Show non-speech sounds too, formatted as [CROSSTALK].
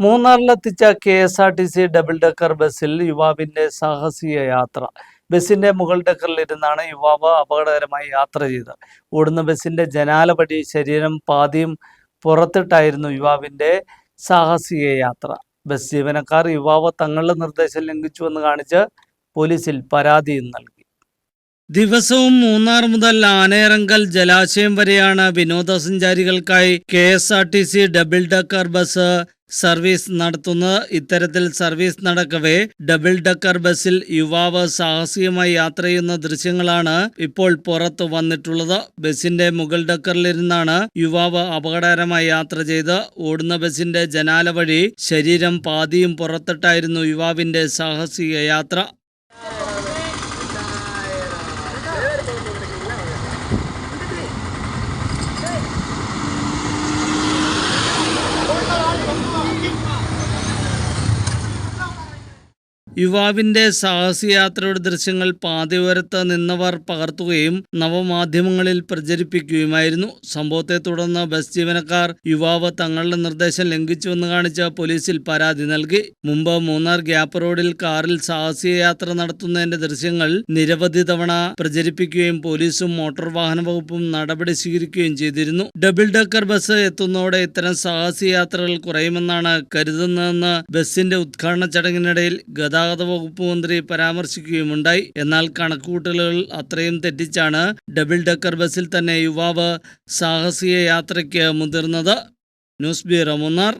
മൂന്നാറിലെത്തിച്ച K S R T C double decker ബസ്സിൽ യുവാവിന്റെ സാഹസിക യാത്ര. ബസിന്റെ മുകൾ ഡെക്കറിലിരുന്നാണ് യുവാവ് അപകടകരമായി യാത്ര ചെയ്തത്. ഓടുന്ന ബസിന്റെ ജനാല പടി ശരീരം പാതിയും പുറത്തിട്ടായിരുന്നു യുവാവിന്റെ സാഹസിക യാത്ര. ബസ് ജീവനക്കാർ യുവാവ് തങ്ങളുടെ നിർദ്ദേശം ലംഘിച്ചുവെന്ന് കാണിച്ച് പോലീസിൽ പരാതിയും നൽകി. ദിവസവും മൂന്നാർ മുതൽ ആനയറങ്കൽ ജലാശയം വരെയാണ് വിനോദസഞ്ചാരികൾക്കായി K S R T C double decker bus service നടത്തുന്നത്. ഇത്തരത്തിൽ സർവീസ് നടക്കവേ ഡബിൾ ഡക്കർ ബസ്സിൽ യുവാവ് സാഹസികമായി യാത്ര ചെയ്യുന്ന ദൃശ്യങ്ങളാണ് ഇപ്പോൾ പുറത്തു വന്നിട്ടുള്ളത്. ബസിന്റെ മുകൾ ഡക്കറിലിരുന്നാണ് യുവാവ് അപകടകരമായി യാത്ര ചെയ്ത് ഓടുന്ന ബസിന്റെ ജനാല വഴി ശരീരം പാതിയും പുറത്തിട്ടായിരുന്നു യുവാവിന്റെ സാഹസിക യാത്ര. Thank [LAUGHS] you. യുവാവിന്റെ സാഹസയാത്രയുടെ ദൃശ്യങ്ങൾ പാതയോരത്ത് നിന്നവർ പകർത്തുകയും നവമാധ്യമങ്ങളിൽ പ്രചരിപ്പിക്കുകയുമായിരുന്നു. സംഭവത്തെ തുടർന്ന് ബസ് ജീവനക്കാർ യുവാവ് തങ്ങളുടെ നിർദ്ദേശം ലംഘിച്ചുവെന്ന് കാണിച്ച് പോലീസിൽ പരാതി നൽകി. മുമ്പ് മൂന്നാർ ഗ്യാപ്പ് റോഡിൽ കാറിൽ സാഹസിക യാത്ര നടത്തുന്നതിന്റെ ദൃശ്യങ്ങൾ നിരവധി തവണ പ്രചരിപ്പിക്കുകയും പോലീസും മോട്ടോർ വാഹന വകുപ്പും നടപടി സ്വീകരിക്കുകയും ചെയ്തിരുന്നു. ഡബിൾ ഡക്കർ ബസ് എത്തുന്നതോടെ ഇത്തരം സാഹസിക യാത്രകൾ കുറയുമെന്നാണ് കരുതുന്നതെന്ന് ബസിന്റെ ഉദ്ഘാടന ചടങ്ങിനിടയിൽ ഗതാഗത വകുപ്പ് മന്ത്രി പരാമർശിക്കുകയുമുണ്ടായി. എന്നാൽ കണക്കുകൂട്ടലുകൾ അത്രയും തെറ്റിച്ചാണ് ഡബിൾ ഡെക്കർ ബസ്സിൽ തന്നെ യുവാവ് സാഹസിക യാത്രയ്ക്ക് മുതിർന്നത്. News bureau Munnar.